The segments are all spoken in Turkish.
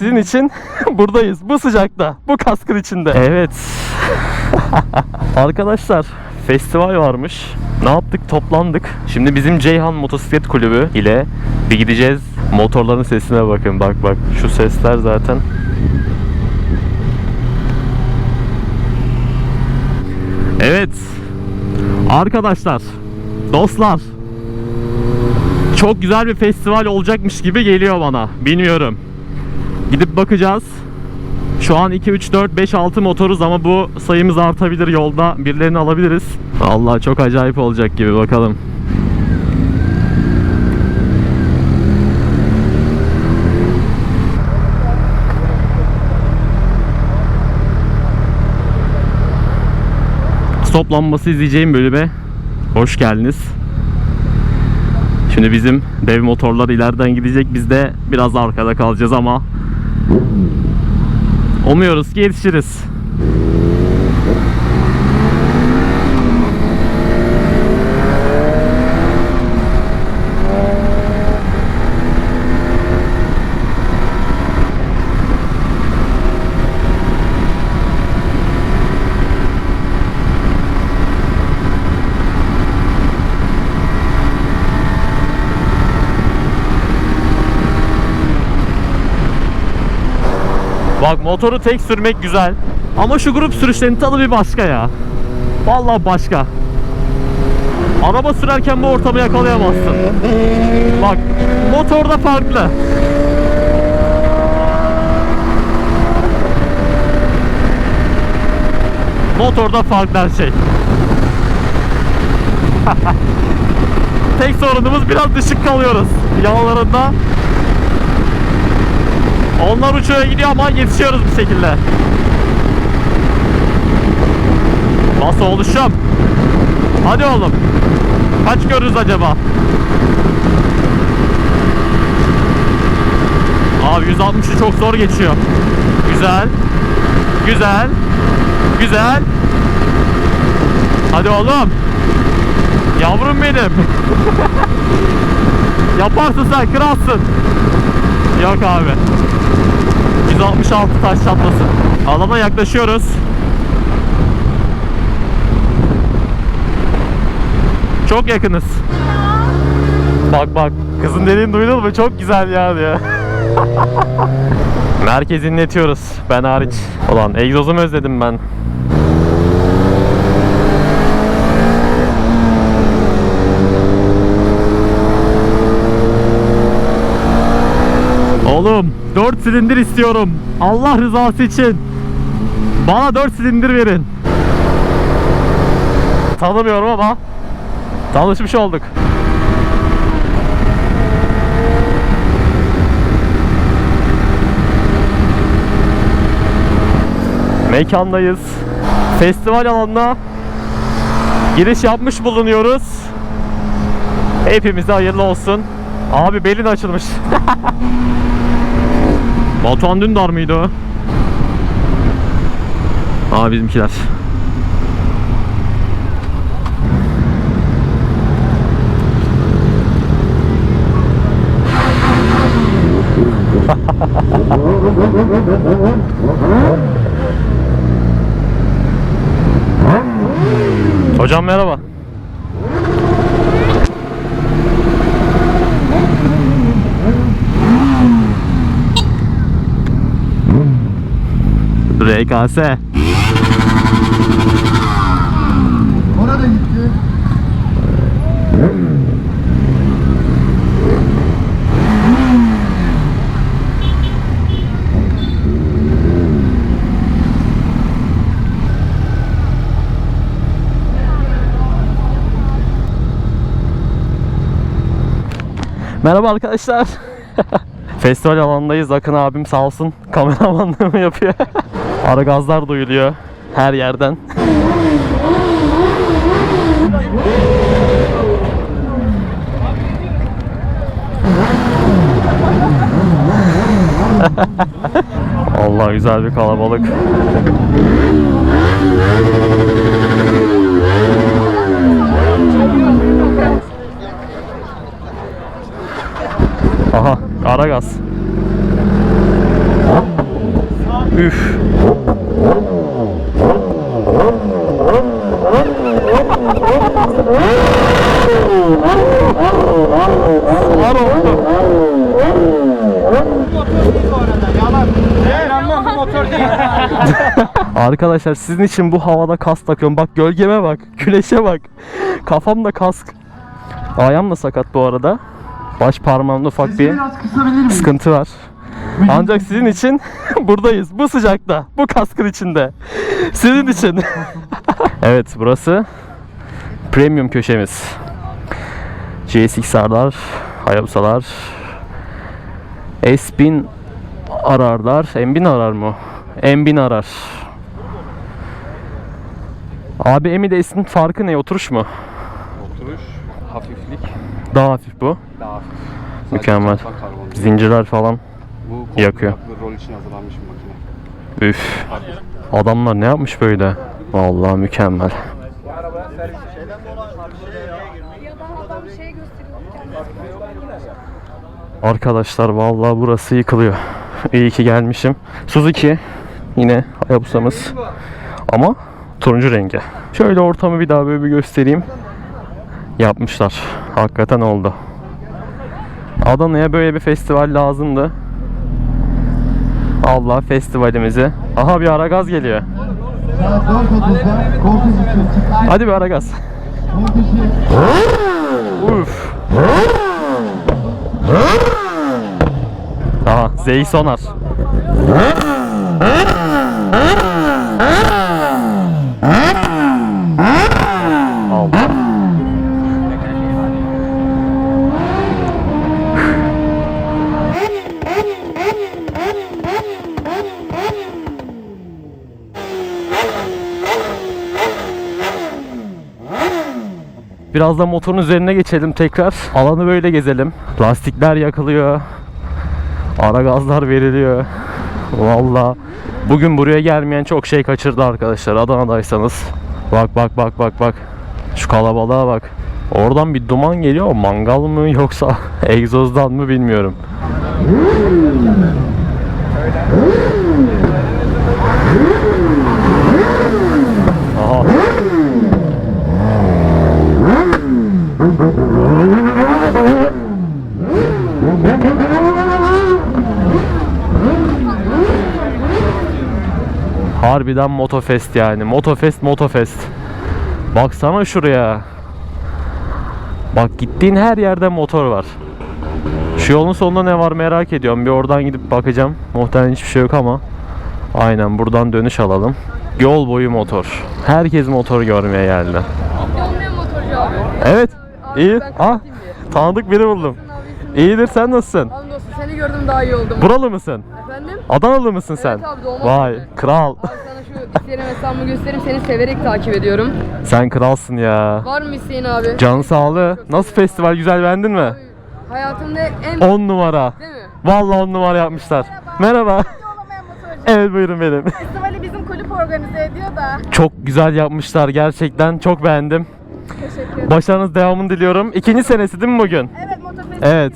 sizin için buradayız. Bu sıcakta. Bu kaskın içinde. Evet. Arkadaşlar festival varmış. Ne yaptık? Toplandık. Şimdi bizim Ceyhan Motosiklet Kulübü ile bir gideceğiz. Motorların sesine bakın. Bak bak. Şu sesler zaten. Evet. Arkadaşlar. Dostlar. Çok güzel bir festival olacakmış gibi geliyor bana. Bilmiyorum. Gidip bakacağız. Şu an 2, 3, 4, 5, 6 motoruz ama bu sayımız artabilir yolda. Birilerini alabiliriz. Allah çok acayip olacak gibi bakalım. Stoplanması izleyeceğim bölüme hoş geldiniz. Şimdi bizim dev motorlar ileriden gidecek. Biz de biraz arkada kalacağız ama umuyoruz ki yetişiriz. Bak motoru tek sürmek güzel. Ama şu grup sürüşlerinin tadı bir başka ya. Vallahi başka. Araba sürerken bu ortamı yakalayamazsın. Bak motorda farklı. Motorda farklı her şey. Tek sorunumuz biraz düşük kalıyoruz. Yağlarında onlar uçuyor gidiyor ama yetişiyoruz bir şekilde. Nasıl oluşum? Hadi oğlum. Kaç görürüz acaba? Abi 160'ı çok zor geçiyor. Güzel. Güzel. Güzel. Hadi oğlum. Yavrum benim. Yaparsın sen kralsın. Yok abi. 166 taş çatlası. Alana yaklaşıyoruz. Çok yakınız. Bak bak. Kızın dediğini duydun mu? Çok güzel ya diyor. Merkezi inletiyoruz. Ben hariç. Ulan egzozumu özledim ben. Oğlum 4 silindir istiyorum. Allah rızası için. Bana 4 silindir verin. Tanımıyorum ama tanışmış olduk. Mekandayız. Festival alanına giriş yapmış bulunuyoruz. Hepimize hayırlı olsun. Abi belin açılmış. Batuhan Dündar mıydı o? Aa bizimkiler. Hocam merhaba. RKS. Ona da gitti. Merhaba arkadaşlar. Festival alanındayız. Akın abim sağ olsun kameramanlığımı yapıyor. Ara gazlar duyuluyor her yerden. Allah güzel bir kalabalık. Aha ara gaz. Üf. Var oldu. Arkadaşlar sizin için bu havada kask takıyorum. Bak gölgeme bak. Güneşe bak. Kafamda kask. Ayağım da sakat bu arada. Baş parmağımda ufak Sesi bir sıkıntı var. Ancak sizin için buradayız. Bu sıcakta. Bu kaskın içinde. Sizin için. evet burası premium köşemiz. GSXR'lar, Hayabusa'lar, S1000 ararlar. M1000 arar mı? M1000 arar. Abi M'i de S'in farkı ne? Oturuş mu? Oturuş, hafiflik, Daha hafif bu. daha hafif. Sadece Mükemmel. Zincirler falan. Yakıyor. rol için hazırlanmış bir makine. Üf. Adamlar ne yapmış böyle? Vallahi mükemmel. Arkadaşlar vallahi burası yıkılıyor. İyi ki gelmişim. Suzuki yine Hayabusa'mız. Ama turuncu rengi. Şöyle ortamı bir daha böyle bir göstereyim. Yapmışlar. Hakikaten oldu. Adana'ya böyle bir festival lazımdı. Allah festivalimizi. Aha bir ara gaz geliyor. Saat 4.30'da kortej için çıkış Hadi bir ara gaz. Uf. Aha Zey Sonar. Biraz da motorun üzerine geçelim tekrar. Alanı böyle gezelim. Lastikler yakılıyor. Ara gazlar veriliyor. Valla bugün buraya gelmeyen çok şey kaçırdı arkadaşlar. Adana'daysanız. Bak bak bak bak bak. Şu kalabalığa bak. Oradan bir duman geliyor. Mangal mı yoksa egzozdan mı bilmiyorum. Harbiden Motofest yani. Motofest Motofest. Baksana şuraya. Bak gittiğin her yerde motor var. Şu yolun sonunda ne var merak ediyorum. Bir oradan gidip bakacağım. Muhtemelen hiçbir şey yok ama. Aynen buradan dönüş alalım. Yol boyu motor. Herkes motor görmeye geldi. Evet. İyi. Ah, tanıdık biri buldum. İyidir sen nasılsın? Abi seni gördüm daha iyi oldum. Buralı mısın? Efendim? Adanalı mısın sen? Evet abi, doğma Vay büyüme. kral. Abi sana şu isteğini hesabımı göstereyim. Seni severek takip ediyorum. Sen kralsın ya. Var mı isteğin abi? Can sağlığı. Nasıl festival güzel beğendin mi? Hayatımda en... 10 numara. Değil mi? Vallahi 10 numara yapmışlar. Merhaba. motorcu. Evet buyurun benim. Festivali bizim kulüp organize ediyor da. Çok güzel yapmışlar gerçekten. Çok beğendim. Teşekkür ederim. Başarınız devamını diliyorum. İkinci senesi değil mi bugün? Evet motofestival. Evet.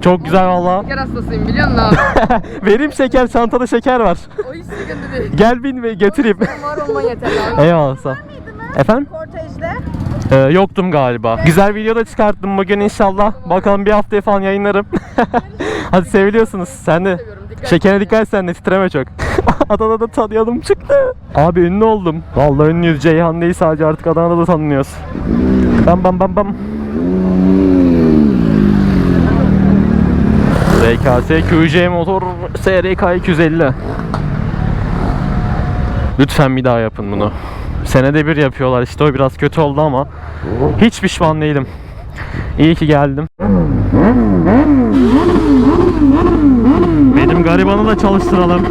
Çok güzel valla. Şeker hastasıyım biliyor musun abi? Vereyim şeker, çantada şeker var. o hiç sıkıntı değil. Gel bin ve götüreyim. Var olman yeter abi. Eyvallah sağ ol. Efendim? Kortejde. Ee, yoktum galiba. Güzel video da çıkarttım bugün inşallah. Bakalım bir haftaya falan yayınlarım. Hadi seviliyorsunuz. Sen de. Seviyorum, dikkat Şekere et. dikkat et sen de titreme çok. Adana'da tanıyalım çıktı. Abi ünlü oldum. Vallahi ünlüyüz. Ceyhan değil sadece artık Adana'da da tanınıyoruz. Bam bam bam bam. RKS QC motor SRK 250. Lütfen bir daha yapın bunu. Senede bir yapıyorlar işte o biraz kötü oldu ama hiç pişman değilim. İyi ki geldim. Benim garibanı da çalıştıralım.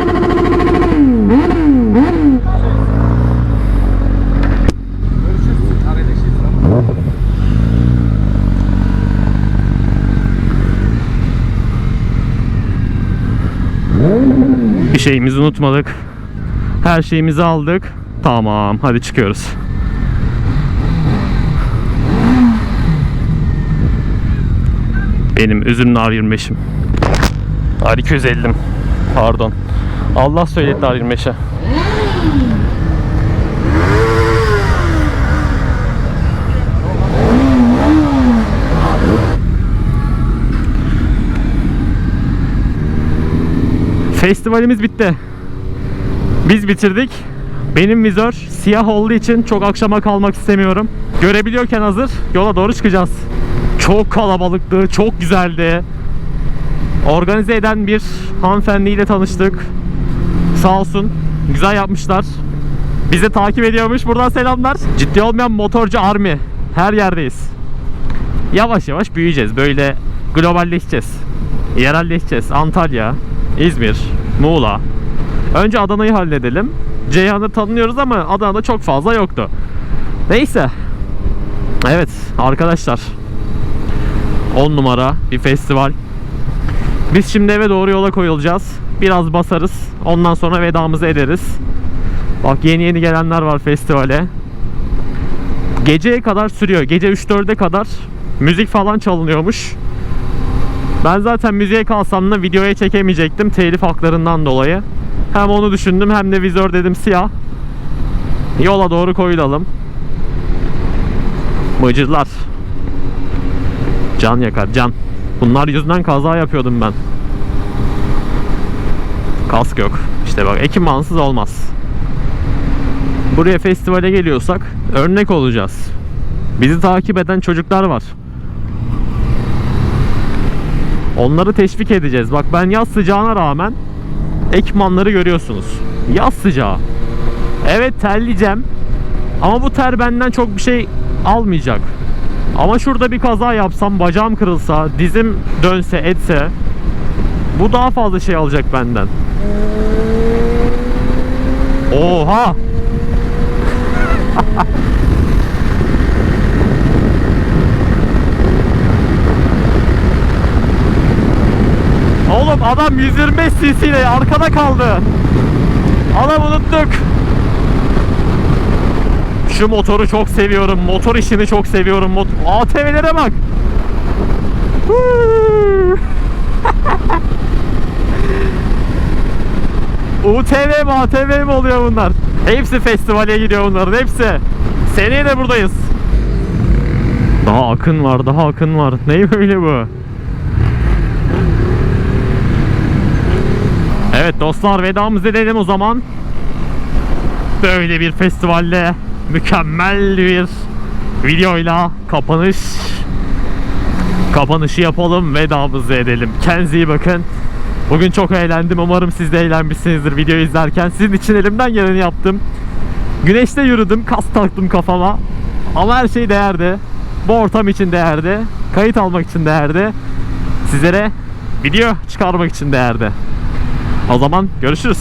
Şeyimizi unutmadık. Her şeyimizi aldık. Tamam, hadi çıkıyoruz. Benim üzümlü R25'im. R250'm. Pardon. Allah söyletti R25'e. Festivalimiz bitti. Biz bitirdik. Benim vizör siyah olduğu için çok akşama kalmak istemiyorum. Görebiliyorken hazır yola doğru çıkacağız. Çok kalabalıktı, çok güzeldi. Organize eden bir hanımefendiyle tanıştık. Sağ olsun. Güzel yapmışlar. Bizi takip ediyormuş. Buradan selamlar. Ciddi olmayan motorcu army. Her yerdeyiz. Yavaş yavaş büyüyeceğiz. Böyle globalleşeceğiz. Yerelleşeceğiz. Antalya, İzmir, Muğla. Önce Adana'yı halledelim. Ceyhan'ı tanıyoruz ama Adana'da çok fazla yoktu. Neyse. Evet arkadaşlar. 10 numara bir festival. Biz şimdi eve doğru yola koyulacağız. Biraz basarız. Ondan sonra vedamızı ederiz. Bak yeni yeni gelenler var festivale. Geceye kadar sürüyor. Gece 3-4'e kadar müzik falan çalınıyormuş. Ben zaten müziğe kalsam da videoya çekemeyecektim telif haklarından dolayı. Hem onu düşündüm hem de vizör dedim siyah. Yola doğru koyulalım. Mıcırlar. Can yakar can. Bunlar yüzünden kaza yapıyordum ben. Kask yok. İşte bak ekipmansız olmaz. Buraya festivale geliyorsak örnek olacağız. Bizi takip eden çocuklar var. Onları teşvik edeceğiz. Bak ben yaz sıcağına rağmen ekipmanları görüyorsunuz. Yaz sıcağı. Evet terleyeceğim. Ama bu ter benden çok bir şey almayacak. Ama şurada bir kaza yapsam, bacağım kırılsa, dizim dönse, etse bu daha fazla şey alacak benden. Oha! Oğlum adam 125 cc ile arkada kaldı. Adam unuttuk. Şu motoru çok seviyorum. Motor işini çok seviyorum. Mot ATV'lere bak. UTV mi ATV mi oluyor bunlar? Hepsi festivale gidiyor bunların hepsi. Seneye de buradayız. Daha akın var, daha akın var. Ne böyle bu? Evet dostlar vedamızı edelim o zaman. Böyle bir festivalle mükemmel bir videoyla kapanış kapanışı yapalım vedamızı edelim. Kendinize iyi bakın. Bugün çok eğlendim. Umarım siz de eğlenmişsinizdir videoyu izlerken. Sizin için elimden geleni yaptım. Güneşte yürüdüm. Kas taktım kafama. Ama her şey değerdi. Bu ortam için değerdi. Kayıt almak için değerdi. Sizlere video çıkarmak için değerdi. O zaman görüşürüz.